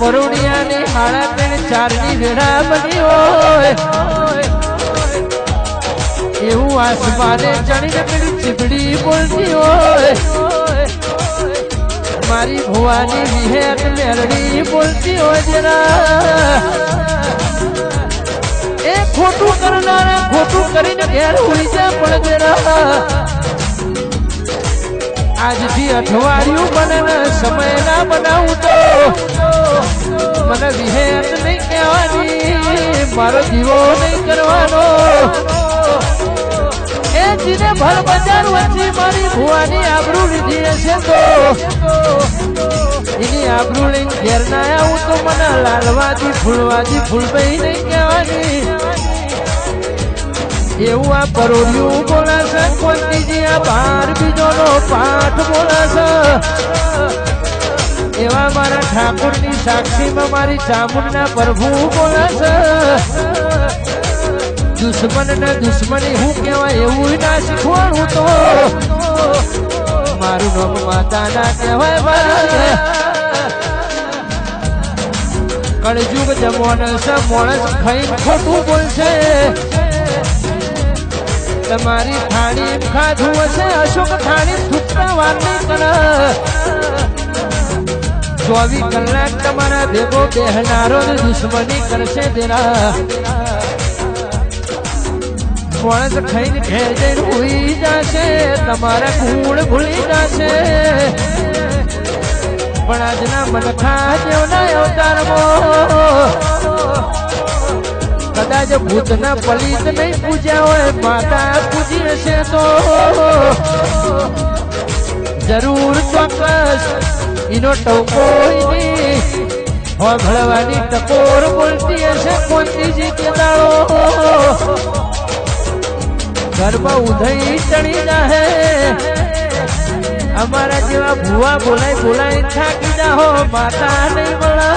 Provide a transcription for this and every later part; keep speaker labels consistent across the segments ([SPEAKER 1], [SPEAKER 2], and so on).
[SPEAKER 1] પરોડિયાની હાડા પેણ ચારની વેળા બની હોય. એવું આસમાને ચડીને પેલી ચીબડી બોલતી હોય. મારી ભુવાની વિહેત મેરડી બોલતી હોય જરા. એ ખોટું કરનારા, ખોટું કરીને ઘેર ઉડી જા પણ જરા. આજથી અઠવાડિયું મને સમય ના બનાવું તો. મને વિહેત નહીં કહેવાની, મારો જીવો નહીં કરવાનો. એ જીને ભર બજાર વચ્ચે મારી ભુવાની આબરૂ લીધી હશે તો. એની આબરૂ લઈને ઘેર ના આવું તો મને લાલવાજી, ફૂલવાજી, ફૂલભાઈ નહીં કહેવાની. એવું આ પરોડિયું બોલાશે ઠાકોરની સાક્ષીમાં મારી ચામુંડના પ્રભુ બોલાશે દુશ્મન ને દુશ્મની હું કહેવાય એવું ના શીખવાનું તો. મારું નામ માતા ના કહેવાય મારા. કળજુગ જમોન છે મોણસ ખાઈ ખોટું બોલશે. તમારી થાળી ખાધું હશે, અશોક થાળી થૂકતા વાત કરે. ચોવીસ કલાક તમારા ભેગો બેહનારો દુશ્મની કરશે તેના. માણસ ખાઈને ઘેર જઈને ઉઈ જશે, તમારા ગુણ ભૂલી જશે. પણ આજના મનખા જેવના અવતારમાં કદાચ ભૂતના પલિત નહીં પૂજ્યા હોય, માતા પૂજી હશે તો. જરૂર ચોક્કસ એનો ટોકો હોભળવાની ટકોર બોલતી હશે કોનથી કે દાડો ઘરમાં ઉધઈ ચડી જાહે. અમારા જેવા ભુવા બોલાય બોલાય થાકી જાહો, માતા નહીં મળે.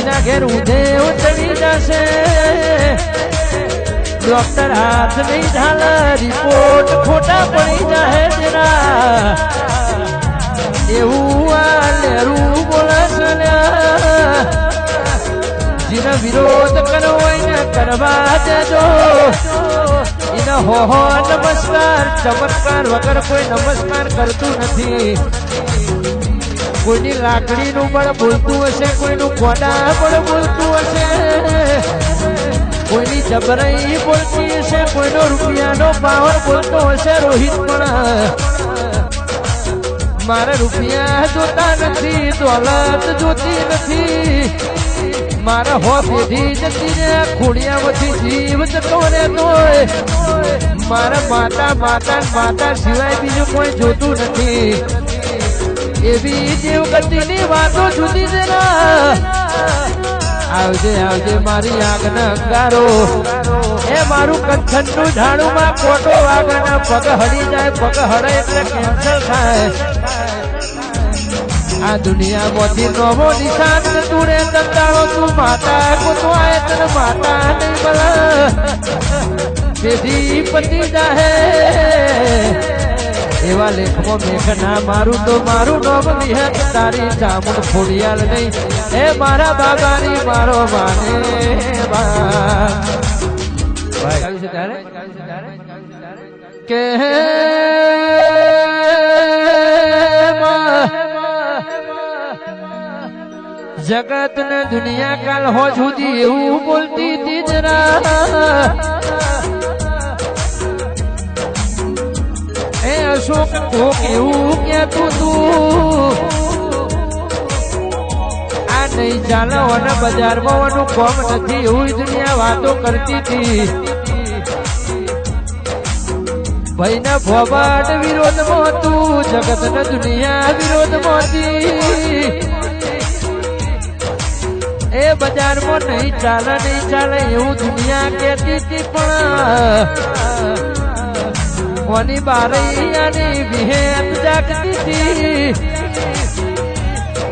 [SPEAKER 1] એના ઘેર ઉધે ચડી જશે. ડોક્ટર હાથ નહીં ઢાલે, રિપોર્ટ ખોટા પડી જાહે જરા એવું આ લેરું બોલાશે જેનો વિરોધ કરવો એને કરવા દેજો. એનો હો હો નમસ્કાર ચમત્કાર વગર કોઈ નમસ્કાર કરતું નથી. કોઈની લાકડીનું બળ બોલતું હશે, કોઈનું ખોડા પણ બોલતું હશે. કોઈની જબરાઈ બોલતી હશે, કોઈનો રૂપિયાનો પાવર બોલતો હશે, રોહિત પણ. મારે રૂપિયા જોતા નથી, દોલત જોતી નથી. મારા હો પેઢી જતી રે ખોડિયામાંથી જીવ જતો રે તોય મારા માતા માતા માતા સિવાય બીજું કોઈ જોતું નથી. એવી જીવ ગતિની વાતો જુદી જ ના. આવજે આવજે મારી આગન અંગારો. એ મારું કચ્છનનું ઝાડું માં ખોટો આગળના પગ હડી જાય, પગ હડે એટલે કેન્સલ થાય. આ દુનિયામાંથી નવો નિશાન દૂરે દંડાળો તું માતા કુતવાય તને માતા નહીં મળે તેથી પતિ જાહે. એવા લેખમાં મેઘના, મારું તો મારું નોમ વિહત તારી જામુન ફોડિયાલ નહીં. એ મારા બાબાની, મારો માને કે જગત ને દુનિયા કાલ હો સુધી એવું બોલતી હતી અશોક કોક એવું કહેતું તું આ નહીં ચાલે, અને બજારમાં વાનું કોમ નથી, એવું દુનિયા વાતો કરતી હતી. ભાઈના ભોબાટ વિરોધમાં હતું જગત ને દુનિયા વિરોધમાં હતી. એ બજારમાં નહીં ચાલે નહીં ચાલે, એવું દુનિયા કહેતી હતી પણ. કોની બારૈયાની વિહેત જાગતી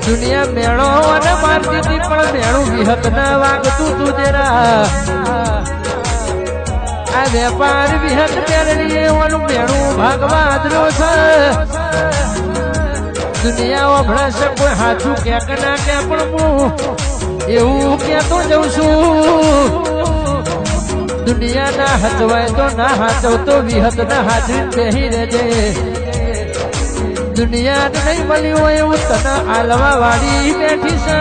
[SPEAKER 1] દુનિયા મેળો અને મારતી હતી પણ મેળું વિહત ના વાગતું તું જરા. આ વેપાર વિહત મેળવી એવાનું મેળું ભાગવા આદરો છે. દુનિયા ઓભળાશે કોઈ હાથું ક્યાંક ના ક્યાં પણ હું એવું ક્યાં તો જઉં છું. દુનિયા ના હચવાય તો ના હાચવતો વિહત ના હાજરી બેહી રહેજે. દુનિયા નહીં મળ્યું હોય એવું તને આલવા વાળી બેઠી છે.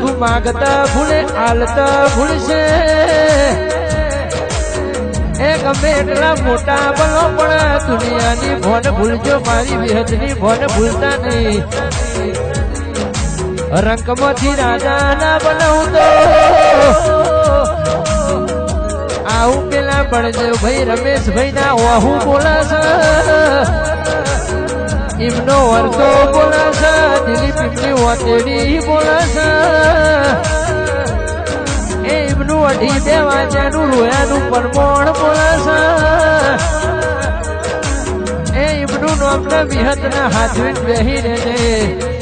[SPEAKER 1] તું માગતા ભૂલે, આલતા ભૂલશે. એ ગમે એટલા મોટા બનો પણ દુનિયાની ભોન ભૂલજો, મારી વિહતની ભોન ભૂલતા નહીં. રંગમાંથી રાજા ના બનાવું તો આવું પેલા બળદેવ ભાઈ રમેશભાઈ ના ઓહું બોલાશે એમનો વર્ગો બોલાશે દિલીપ એમની ઓતેડી બોલાશે એમનું અઢી બે વાંચ્યાનું રોયાનું પરમોણ બોલાશે એ એમનું નામના વિહતના હાથવીન બેહી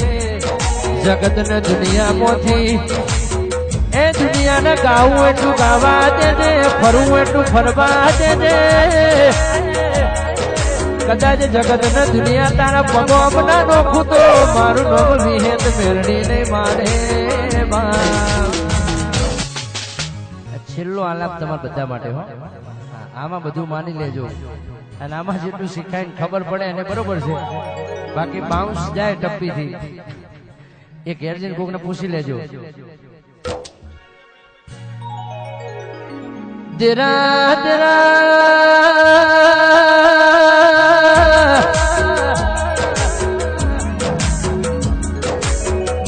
[SPEAKER 1] રહેજે દુનિયા દુનિયામાંથી, એ દુનિયાને ગાવું એટલું ગાવા દેજે ફરવું એટલું ફરવા દેજે કદાચ જગત ને દુનિયા તારા પગો બના નોખું તો મારું નોમ વિહેત મેરણી નહીં મારે છેલ્લો આલાપ તમારા બધા માટે હો. આમાં બધું માની લેજો. અને આમાં જેટલું શીખાય ખબર પડે એને બરોબર છે. બાકી બાઉન્સ જાય ટપ્પીથી. એ ઘેર જઈને કોકને પૂછી લેજો. તેરા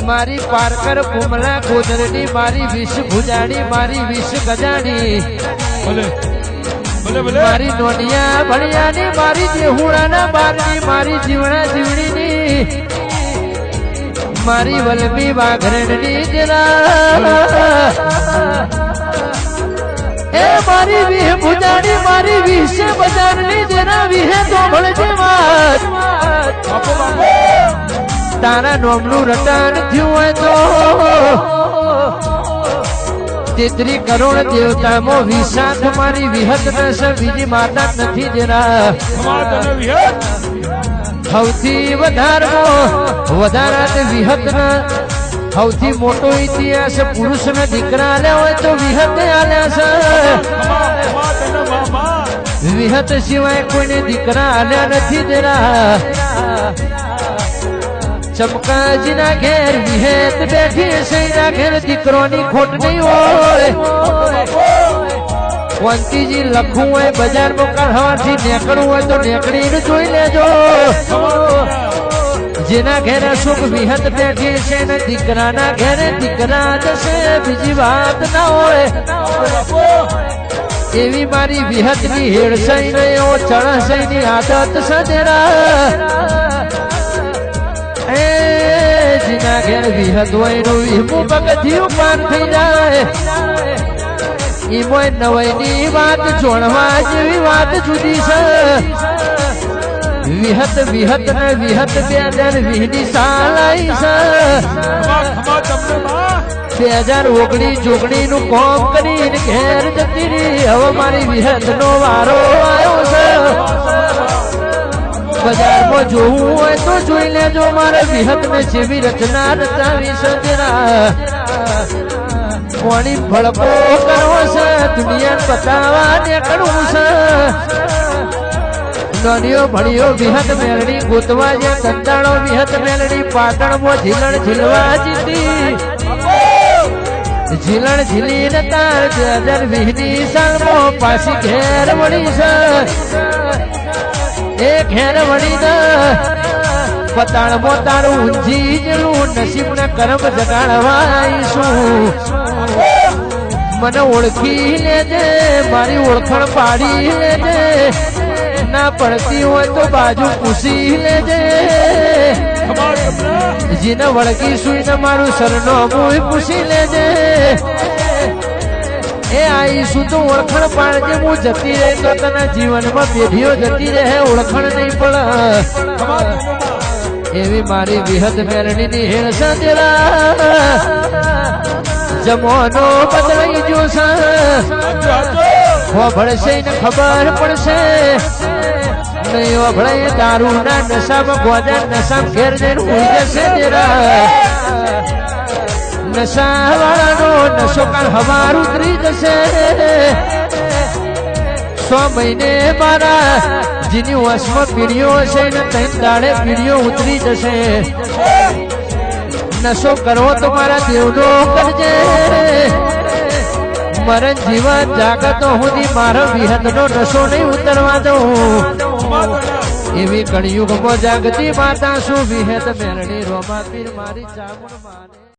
[SPEAKER 1] મારી પારકર કુમલા ગોદરની મારી વિષ ભુજાણી મારી વિષ ગજાણી
[SPEAKER 2] ભલે
[SPEAKER 1] મારી નોનિયા ભણિયાની મારી દેહુડાના બારની મારી જીવણા જીવણીની. મારી વલમી વાઘરણની જરા એ મારી વિહ ભુજાણી મારી વિશે બજારની જરા વિહે તો વાત તારા નોમનું રટાણ થયું હોય તો તેત્રી કરોડ દેવતામાં વિશાખ મારી વિહત નશ બીજી માતા નથી જરા સૌથી વધારમાં વધારા તે વિહત સૌથી મોટો ઇતિહાસ પુરુષ ને દીકરા આલ્યા હોય તો વિહત આલ્યા છે. વિહત સિવાય કોઈને દીકરા આલ્યા નથી જરા ચમકાજીના ઘેર વિહેત બેઠી સૈના ઘેર દીકરોની ખોટ નહીં હોય. વંતીજી લખવું હોય બજારમાં કાઢવાથી નેકળવું હોય તો નેકળીને જોઈ લેજો. જેના ઘેરે સુખ વિહત બેઠી છે ને દીકરાના ઘેરે દીકરા જશે, બીજી વાત ના હોય. એવી મારી વિહતની હેડસઈ ને એવો ચણસઈની આદત સજરા એ જીના ઘેર વિહત હોયનું વિહમું પગથિયું પાર થઈ જાય. ઈમોય નવાઈની વાત જોણવા જેવી વાત જુદી છે. વિહત વિહત ને વિહત બે હજાર વીહની સાલાઈ છે. બે હજાર ઓગણીસ જોગણી નું કોમ કરીને ઘેર જતી રહી. હવે મારી વિહત નો વારો આવ્યો છે. બજારમાં જોવું હોય તો જોઈ લેજો. મારે વિહત ને જેવી રચના રચાવી છે જરા ભળપો કરવો છે? દુનિયા બતાવવા નીકળવું છે? નોનિયો ભણિયો વિહત મેળડી ગોતવા જે સંતાણો વિહત મેળડી પાટણમાં ઝીલણ ઝીલવા જીતી. ઝીલણ ઝીલી ને તાર હજાર વીસની સાલમાં પાછી ઘેર વળી છે. એ ઘેર વળી ને પતાળમાં તારું ઊંઝી જેલું નસીબ ને કરમ જગાડવાઈશું મને ઓળખી લેજે, મારી ઓળખણ પાડી લેજે. ના પડતી હોય તો બાજુ પૂછી લેજે. જીને વળગી સુઈને મારું સરનામું પૂછી લેજે. એ આવીશું તો ઓળખણ પાડજે, હું જતી રહે તો તને જીવનમાં પેઢીઓ જતી રહે, ઓળખણ નહીં પડે એવી મારી વિહત મેરણીની હેર સંજરા જમવાનો બદલાઈ
[SPEAKER 2] જો
[SPEAKER 1] ભળશે ને ખબર પડશે. નહીં વભળે દારૂ ના નશામાં ગોજા નશા ઘેર જઈને ઉઈ જશે નશા વાળાનો નશો કાલ હવાર ઉતરી જશે. સો મહિને મારા જેની વશમાં પીડીઓ હશે ને ત્રણ દાડે પીડીઓ ઉતરી જશે. નશો કરવો તો મારા દેવનો કરજે. મરણ જીવન જાગતો સુધી મારો વિહતનો નશો નહીં ઉતરવા દઉં. એવી કળિયુગમાં જાગતી માતા શું વિહત મેરણી રોમા પીર મારી ચામુંડ માને.